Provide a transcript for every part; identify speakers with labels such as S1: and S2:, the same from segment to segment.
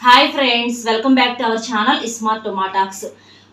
S1: Hi friends welcome back to our channel smart టొమాటాక్స్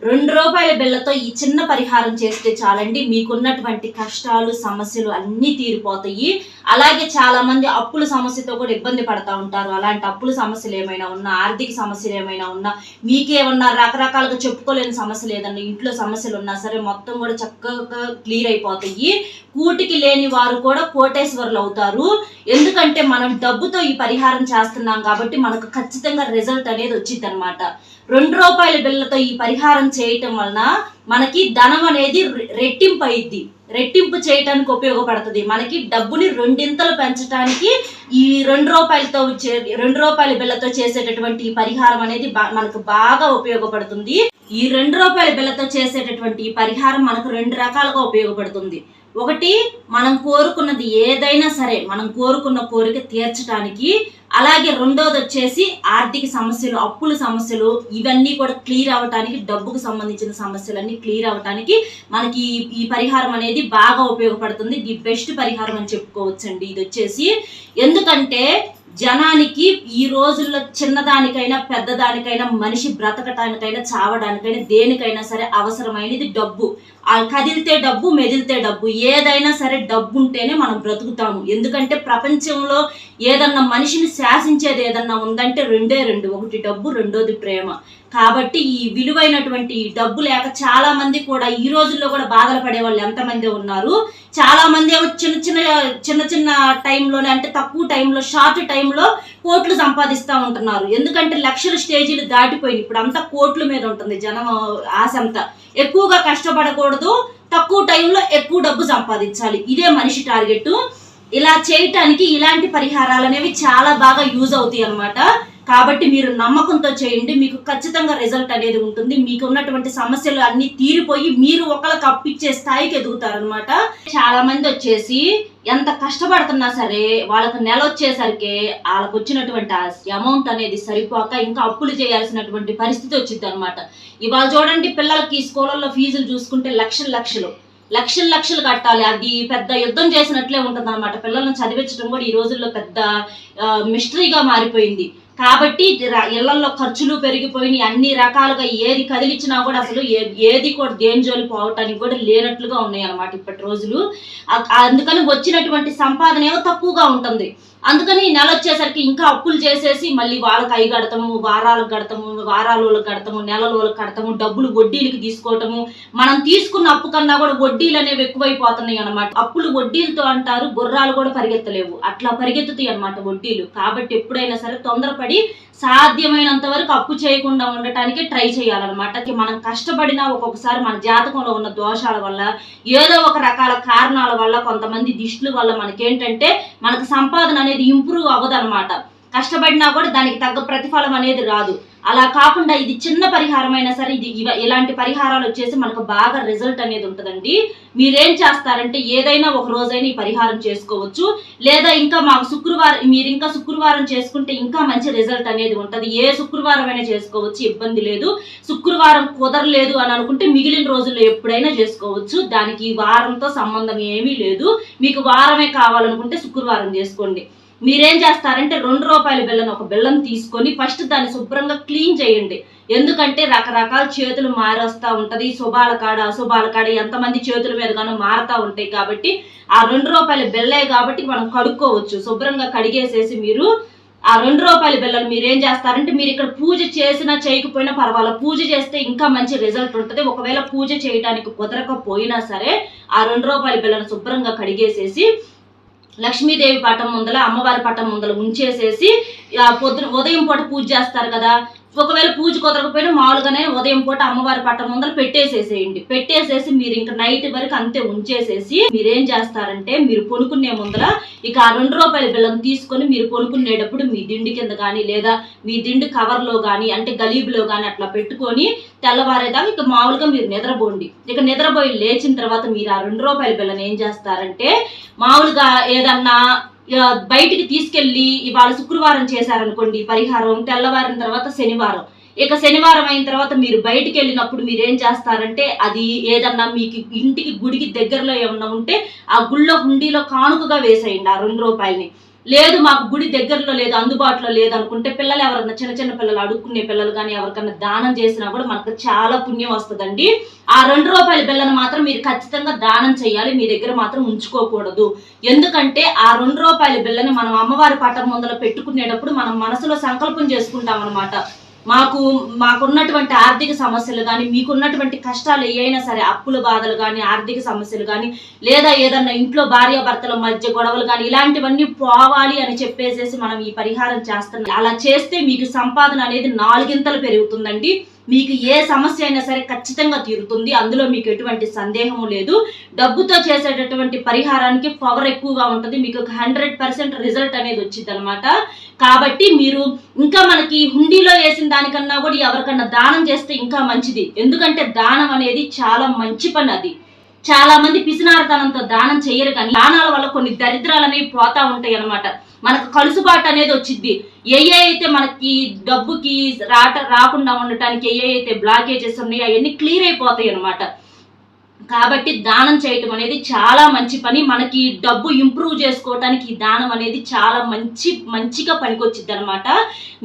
S1: రెండు రూపాయల బిళ్ళతో ఈ చిన్న పరిహారం చేస్తే చాలండి. మీకున్నటువంటి కష్టాలు సమస్యలు అన్నీ తీరిపోతాయి. అలాగే చాలా మంది అప్పుల సమస్యతో కూడా ఇబ్బంది పడతా ఉంటారు. అలాంటి అప్పుల సమస్యలు ఏమైనా ఉన్నా ఆర్థిక సమస్యలు ఏమైనా ఉన్నా మీకేమన్నా రకరకాలుగా చెప్పుకోలేని సమస్యలు ఏదన్నా ఇంట్లో సమస్యలు ఉన్నా సరే మొత్తం కూడా చక్కగా క్లియర్ అయిపోతాయి. కూటికి లేని వారు కూడా కోటేశ్వరులు అవుతారు. ఎందుకంటే మనం డబ్బుతో ఈ పరిహారం చేస్తున్నాం కాబట్టి మనకు ఖచ్చితంగా రిజల్ట్ అనేది వచ్చింది అనమాట రెండు రూపాయల బిళ్ళతో ఈ పరిహారం చేయటం వలన మనకి ధనం అనేది రెట్టింపు అయింది రెట్టింపు చేయటానికి ఉపయోగపడుతుంది. మనకి డబ్బుని రెండింతలు పెంచడానికి ఈ రెండు రూపాయలతో చే- రెండు రూపాయల బిళ్ళతో చేసేటటువంటి ఈ పరిహారం అనేది మనకు బాగా ఉపయోగపడుతుంది. ఈ రెండు రూపాయల బిల్లతో చేసేటటువంటి ఈ పరిహారం మనకు రెండు రకాలుగా ఉపయోగపడుతుంది. ఒకటి మనం కోరుకున్నది ఏదైనా సరే మనం కోరుకున్న కోరిక తీర్చడానికి అలాగే రెండోది వచ్చేసి ఆర్థిక సమస్యలు అప్పుల సమస్యలు ఇవన్నీ కూడా క్లియర్ అవ్వటానికి డబ్బుకు సంబంధించిన సమస్యలన్నీ క్లియర్ అవ్వటానికి మనకి ఈ పరిహారం అనేది బాగా ఉపయోగపడుతుంది. ది బెస్ట్ పరిహారం అని చెప్పుకోవచ్చండి. ఇది వచ్చేసి ఎందుకంటే జనానికి ఈ రోజుల్లో చిన్నదానికైనా పెద్దదానికైనా మనిషి బ్రతకటానికైనా చావడానికైనా దేనికైనా సరే అవసరమైనది డబ్బు. ఆ కదిలితే డబ్బు మెదిలితే డబ్బు. ఏదైనా సరే డబ్బు ఉంటేనే మనం బ్రతుకుతాము. ఎందుకంటే ప్రపంచంలో ఏదన్నా మనిషిని శాసించేది ఏదన్నా ఉందంటే రెండే రెండు. ఒకటి డబ్బు రెండోది ప్రేమ. కాబట్టి ఈ విలువైనటువంటి డబ్బు లేక చాలా మంది కూడా ఈ రోజుల్లో కూడా బాధలు పడే వాళ్ళు ఎంతమంది ఉన్నారు? చాలా మంది ఏమో చిన్న చిన్న చిన్న చిన్న టైంలోనే అంటే తక్కువ టైంలో షార్ట్ టైంలో కోట్లు సంపాదిస్తూ ఉంటున్నారు. ఎందుకంటే లక్షల స్టేజీలు దాటిపోయింది ఇప్పుడు అంతా కోట్ల మీద ఉంటుంది జనం ఆశ అంతా. ఎక్కువగా కష్టపడకూడదు. తక్కువ టైంలో ఎక్కువ డబ్బు సంపాదించాలి. ఇదే మనిషి టార్గెట్. ఇలా చేయటానికి ఇలాంటి పరిహారాలు అనేవి చాలా బాగా యూజ్ అవుతాయి అన్నమాట. కాబట్టి మీరు నమ్మకంతో చేయండి. మీకు ఖచ్చితంగా రిజల్ట్ అనేది ఉంటుంది. మీకు ఉన్నటువంటి సమస్యలు అన్ని తీరిపోయి మీరు ఒకళ్ళకి అప్పిచ్చే స్థాయికి ఎదుగుతారనమాట చాలా మంది వచ్చేసి ఎంత కష్టపడుతున్నా సరే వాళ్ళకి నెల వచ్చేసరికి వాళ్ళకి వచ్చినటువంటి అమౌంట్ అనేది సరిపోక ఇంకా అప్పులు చేయాల్సినటువంటి పరిస్థితి వచ్చింది అనమాట ఇవాళ చూడండి పిల్లలకి స్కూళ్ళల్లో ఫీజులు చూసుకుంటే లక్షలు లక్షలు. లక్షలు లక్షలు కట్టాలి. అది పెద్ద యుద్ధం చేసినట్లే ఉంటుంది అనమాట పిల్లల్ని చదివించడం కూడా ఈ రోజుల్లో పెద్ద మిస్టరీగా మారిపోయింది. కాబట్టి ఇళ్ళలో ఖర్చులు పెరిగిపోయినాయి అన్ని రకాలుగా ఏది కదిలిచ్చినా కూడా అసలు ఏ- ఏది కూడా దేని జోలి పోవటానికి కూడా లేనట్లుగా ఉన్నాయి అనమాట ఇప్పటి రోజులు. అందుకని వచ్చినటువంటి సంపాదన ఏమో తక్కువగా ఉంటుంది. అందుకని ఈ నెల వచ్చేసరికి ఇంకా అప్పులు చేసేసి మళ్ళీ వాళ్ళకి అయి కడతాము వారాలకు కడతాము వారాలకు కడతాము నెలలోలకు కడతాము డబ్బులు వడ్డీలకి తీసుకోవటము. మనం తీసుకున్న అప్పు కన్నా కూడా వడ్డీలు అనేవి ఎక్కువైపోతున్నాయి అనమాట అప్పులు వడ్డీలతో అంటారు గుర్రాలు కూడా పరిగెత్తలేవు. అట్లా పరిగెత్తుతాయి అనమాట వడ్డీలు. కాబట్టి ఎప్పుడైనా సరే తొందరపడి సాధ్యమైనంత వరకు అప్పు చేయకుండా ఉండటానికి ట్రై చేయాలన్నమాట. మనం కష్టపడినా ఒక్కొక్కసారి మన జాతకంలో ఉన్న దోషాల వల్ల ఏదో ఒక రకాల కారణాల వల్ల కొంతమంది దిష్టుల వల్ల మనకేంటంటే మనకు సంపాదన అనేది ఇంప్రూవ్ అవ్వదన్నమాట. కష్టపడినా కూడా దానికి తగ్గ ప్రతిఫలం అనేది రాదు. అలా కాకుండా ఇది చిన్న పరిహారమైనా సరే ఇది ఇవ- ఇలాంటి పరిహారాలు వచ్చేసి మనకు బాగా రిజల్ట్ అనేది ఉంటుందండి. మీరేం చేస్తారంటే ఏదైనా ఒక రోజైనా ఈ పరిహారం చేసుకోవచ్చు. లేదా ఇంకా మాకు శుక్రవారం మీరు ఇంకా శుక్రవారం చేసుకుంటే ఇంకా మంచి రిజల్ట్ అనేది ఉంటుంది. ఏ శుక్రవారం అయినా చేసుకోవచ్చు ఇబ్బంది లేదు. శుక్రవారం కుదరలేదు అని అనుకుంటే మిగిలిన రోజుల్లో ఎప్పుడైనా చేసుకోవచ్చు. దానికి ఈ వారంతో సంబంధం ఏమీ లేదు. మీకు వారమే కావాలనుకుంటే శుక్రవారం చేసుకోండి. మీరేం చేస్తారంటే రెండు రూపాయల బిల్లని ఒక బిల్లం తీసుకొని ఫస్ట్ దాన్ని శుభ్రంగా క్లీన్ చేయండి. ఎందుకంటే రకరకాల చేతులు మారేస్తూ ఉంటుంది. శుభాల కాడ అశుభాల కాడ ఎంతమంది చేతుల మీద గానో మారుతూ ఉంటాయి కాబట్టి ఆ రెండు రూపాయల బిల్లే కాబట్టి మనం కడుక్కోవచ్చు. శుభ్రంగా కడిగేసేసి మీరు ఆ రెండు రూపాయల బిల్లలు మీరు ఏం చేస్తారంటే మీరు ఇక్కడ పూజ చేసినా చేయకపోయినా పర్వాలేదు. పూజ చేస్తే ఇంకా మంచి రిజల్ట్ ఉంటుంది. ఒకవేళ పూజ చేయడానికి కుదరకపోయినా సరే ఆ రెండు రూపాయల బిల్లను శుభ్రంగా కడిగేసేసి లక్ష్మీదేవి పటం ముందల అమ్మవారి పటం ముందల ఉంచేసేసి పొద్దున ఉదయం పూట పూజ చేస్తారు కదా. ఒకవేళ పూజ కుదరకపోయినా మామూలుగానే ఉదయం పూట అమ్మవారి పట్టం ముందర పెట్టేసేసేయండి. పెట్టేసేసి మీరు ఇంకా నైట్ వరకు అంతే ఉంచేసేసి మీరేం చేస్తారంటే మీరు కొనుక్కునే ముందర ఇక ఆ రెండు రూపాయల బిల్లం తీసుకొని మీరు కొనుక్కునేటప్పుడు మీ దిండి కింద కానీ లేదా మీ దిండి కవర్లో కానీ అంటే గలీబులో కానీ అట్లా పెట్టుకొని తెల్లవారేదాకా ఇక మామూలుగా మీరు నిద్రపోండి. ఇక నిద్రపోయి లేచిన తర్వాత మీరు ఆ రెండు రూపాయల బిల్లను ఏం చేస్తారంటే మామూలుగా ఏదన్నా బయటికి తీసుకెళ్ళి ఇవాళ శుక్రవారం చేశారనుకోండి పరిహారం తెల్లవారిన తర్వాత శనివారం. ఇక శనివారం అయిన తర్వాత మీరు బయటికి వెళ్ళినప్పుడు మీరు ఏం చేస్తారంటే అది ఏదన్నా మీకు ఇంటికి గుడికి దగ్గరలో ఏమన్నా ఉంటే ఆ గుళ్ళో హుండీలో కానుకగా వేసేయండి ఆ రెండు రూపాయలని. లేదు మాకు గుడి దగ్గరలో లేదు అందుబాటులో లేదు అనుకుంటే పిల్లలు ఎవరన్నా చిన్న చిన్న పిల్లలు అడుక్కునే పిల్లలు కానీ ఎవరికన్నా దానం చేసినా కూడా మనకు చాలా పుణ్యం వస్తుందండి. ఆ రెండు రూపాయల బిల్లను మాత్రం మీరు ఖచ్చితంగా దానం చేయాలి మీ దగ్గర మాత్రం ఉంచుకోకూడదు. ఎందుకంటే ఆ రెండు రూపాయల బిల్లని మనం అమ్మవారి పట్టం ముందర పెట్టుకునేటప్పుడు మనం మనసులో సంకల్పం చేసుకుంటాం అనమాట మాకు మాకున్నటువంటి ఆర్థిక సమస్యలు కానీ మీకున్నటువంటి కష్టాలు ఏవైనా సరే అప్పుల బాధలు కానీ ఆర్థిక సమస్యలు కానీ లేదా ఏదన్నా ఇంట్లో భార్యాభర్తల మధ్య గొడవలు కానీ ఇలాంటివన్నీ పోవాలి అని చెప్పేసేసి మనం ఈ పరిహారం చేస్తున్నాం. అలా చేస్తే మీకు సంపాదన అనేది నాలుగింతలు పెరుగుతుందండి. మీకు ఏ సమస్య అయినా సరే ఖచ్చితంగా తీరుతుంది. అందులో మీకు ఎటువంటి సందేహం లేదు. డబ్బుతో చేసేటటువంటి పరిహారానికి పవర్ ఎక్కువగా ఉంటుంది. మీకు హండ్రెడ్ పర్సెంట్ రిజల్ట్ అనేది వచ్చింది అనమాట కాబట్టి మీరు ఇంకా మనకి హుండీలో వేసిన దానికన్నా కూడా ఎవరికన్నా దానం చేస్తే ఇంకా మంచిది. ఎందుకంటే దానం అనేది చాలా మంచి పని అది. చాలా మంది పిసినారతనంతో దానం చేయరు కానీ దానాల వల్ల కొన్ని దరిద్రాలు అనేవి పోతా ఉంటాయి అనమాట మనకు కలుసుబాటు అనేది వచ్చింది ఏ అయితే మనకి డబ్బుకి రాట రాకుండా ఉండటానికి ఏ అయితే బ్లాకేజెస్ ఉన్నాయో అవన్నీ క్లియర్ అయిపోతాయి అన్నమాట. కాబట్టి దానం చేయటం అనేది చాలా మంచి పని. మనకి డబ్బు ఇంప్రూవ్ చేసుకోవటానికి ఈ దానం అనేది చాలా మంచి మంచిగా పనికొచ్చిద్ది అనమాట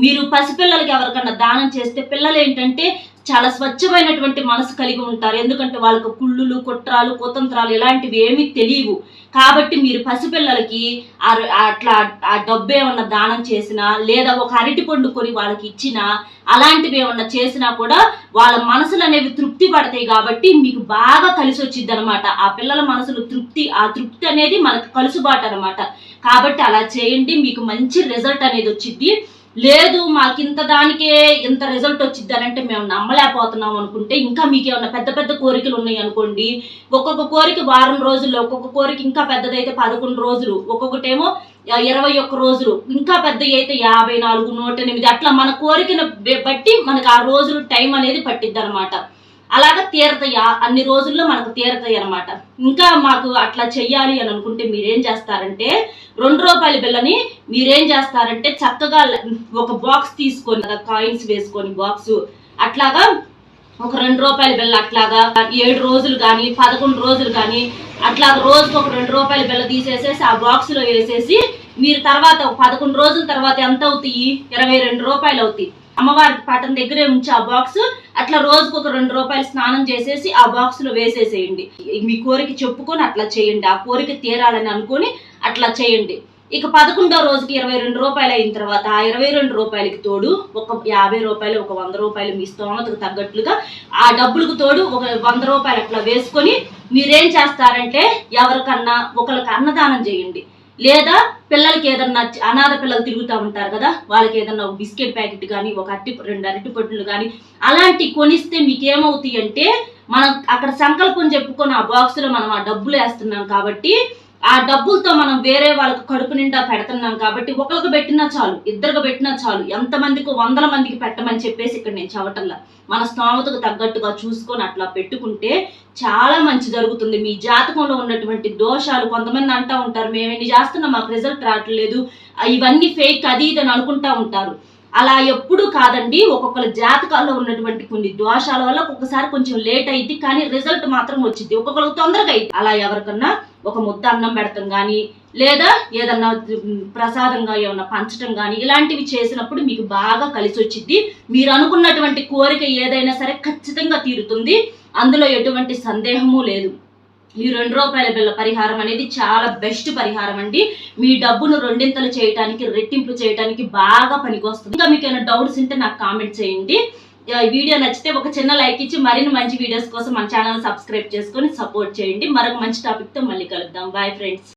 S1: మీరు పసిపిల్లలకి ఎవరికన్నా దానం చేస్తే పిల్లలు ఏంటంటే చాలా స్వచ్ఛమైనటువంటి మనసు కలిగి ఉంటారు. ఎందుకంటే వాళ్ళకు కుళ్ళులు కుట్రాలు కుతంత్రాలు ఇలాంటివి ఏమీ తెలియవు. కాబట్టి మీరు పసిపిల్లలకి ఆ అట్లా ఆ డబ్బు ఏమన్నా దానం చేసినా లేదా ఒక అరటి పండు కొని వాళ్ళకి ఇచ్చినా అలాంటివి ఏమన్నా చేసినా కూడా వాళ్ళ మనసులు అనేవి తృప్తి పడతాయి కాబట్టి మీకు బాగా కలిసి వచ్చింది అనమాట ఆ పిల్లల మనసులు తృప్తి ఆ తృప్తి అనేది మనకు కలుసుబాటు అనమాట కాబట్టి అలా చేయండి మీకు మంచి రిజల్ట్ అనేది వచ్చింది లేదు మాకు ఇంత దానికే ఇంత రిజల్ట్ వచ్చింది అని అంటే మేము నమ్మలేకపోతున్నాం అనుకుంటే ఇంకా మీకు ఏమైనా పెద్ద పెద్ద కోరికలు ఉన్నాయి అనుకోండి. ఒక్కొక్క కోరిక వారం రోజుల్లో ఒక్కొక్క కోరిక ఇంకా పెద్దదైతే పదకొండు రోజులు ఒక్కొక్కటేమో ఇరవై ఒక్క రోజులు ఇంకా పెద్దవి అయితే యాభై నాలుగు నూట ఎనిమిది అట్లా మన కోరికను బట్టి మనకు ఆ రోజులు టైం అనేది పట్టిద్ది అనమాట అలాగా తీరతాయి అన్ని రోజుల్లో మనకు తీరతాయి అనమాట ఇంకా మాకు అట్లా చెయ్యాలి అని అనుకుంటే మీరేం చేస్తారంటే రెండు రూపాయల బిల్లని మీరేం చేస్తారంటే చక్కగా ఒక బాక్స్ తీసుకొని కాయిన్స్ వేసుకొని బాక్స్ అట్లాగా ఒక రెండు రూపాయల బిల్ల అట్లాగా ఏడు రోజులు కానీ పదకొండు రోజులు కానీ అట్లా రోజుకు ఒక రెండు రూపాయల బిల్ల తీసేసేసి ఆ బాక్స్లో వేసేసి మీరు తర్వాత పదకొండు రోజుల తర్వాత ఎంత అవుతాయి? ఇరవై రెండు రూపాయలు అవుతాయి. అమ్మవారి పట్టణ దగ్గరే ఉంచి ఆ బాక్స్ అట్లా రోజుకు ఒక రెండు రూపాయలు స్నానం చేసేసి ఆ బాక్స్లో వేసేసేయండి. మీ కోరిక చెప్పుకొని అట్లా చేయండి. ఆ కోరిక తీరాలని అనుకొని అట్లా చేయండి. ఇక పదకొండో రోజుకి ఇరవై రెండు రూపాయలు అయిన తర్వాత ఆ ఇరవై రెండు రూపాయలకి తోడు ఒక యాభై రూపాయలు ఒక వంద రూపాయలు మీ స్తోమతకు తగ్గట్లుగా ఆ డబ్బులకు తోడు ఒక వంద రూపాయలు అట్లా వేసుకొని మీరేం చేస్తారంటే ఎవరికన్నా ఒకరికి అన్నదానం చేయండి. లేదా పిల్లలకి ఏదన్నా అనాథ పిల్లలు తిరుగుతూ ఉంటారు కదా వాళ్ళకి ఏదన్నా ఒక బిస్కెట్ ప్యాకెట్ కానీ ఒక అట్టి రెండు అరటి పొట్టులు కానీ అలాంటి కొనిస్తే మీకు ఏమవుతాయి అంటే మనం అక్కడ సంకల్పం చెప్పుకొని ఆ బాక్స్లో మనం ఆ డబ్బులు వేస్తున్నాం కాబట్టి ఆ డబ్బులతో మనం వేరే వాళ్ళకి కడుపు నిండా పెడుతున్నాం కాబట్టి ఒకరికి పెట్టినా చాలు ఇద్దరికి పెట్టినా చాలు ఎంతమందికి వందల మందికి పెట్టమని చెప్పేసి ఇక్కడ నేను చవటల్లా మన స్తోమతకు తగ్గట్టుగా చూసుకొని అట్లా పెట్టుకుంటే చాలా మంచి జరుగుతుంది. మీ జాతకంలో ఉన్నటువంటి దోషాలు కొంతమంది అంటా ఉంటారు మేము ఎన్ని చేస్తున్నాం మాకు రిజల్ట్ రావట్లేదు. ఇవన్నీ ఫేక్ అది ఇది అని అనుకుంటా ఉంటారు. అలా ఎప్పుడు కాదండి. ఒక్కొక్కరి జాతకాల్లో ఉన్నటువంటి కొన్ని దోషాల వల్ల ఒక్కొక్కసారి కొంచెం లేట్ అయింది కానీ రిజల్ట్ మాత్రం వచ్చింది ఒక్కొక్కరికి తొందరగా అయింది అలా ఎవరికన్నా ఒక ముద్ద అన్నం పెడతాం కానీ లేదా ఏదన్నా ప్రసాదంగా ఏమన్నా పంచడం కానీ ఇలాంటివి చేసినప్పుడు మీకు బాగా కలిసి వచ్చింది మీరు అనుకున్నటువంటి కోరిక ఏదైనా సరే ఖచ్చితంగా తీరుతుంది. అందులో ఎటువంటి సందేహము లేదు. ఈ రెండు రూపాయల బిల్ల పరిహారం అనేది చాలా బెస్ట్ పరిహారం అండి. మీ డబ్బును రెండింతలు చేయడానికి రెట్టింపు చేయడానికి బాగా పనికొస్తుంది. ఇంకా మీకు ఏమైనా డౌట్స్ ఉంటే నాకు కామెంట్ చేయండి. వీడియో నచ్చితే ఒక చిన్న లైక్ ఇచ్చి మరిన్ని మంచి వీడియోస్ కోసం మన ఛానల్ సబ్స్క్రైబ్ చేసుకొని సపోర్ట్ చేయండి. మరొక మంచి టాపిక్తో మళ్ళీ కలుద్దాం. Bye friends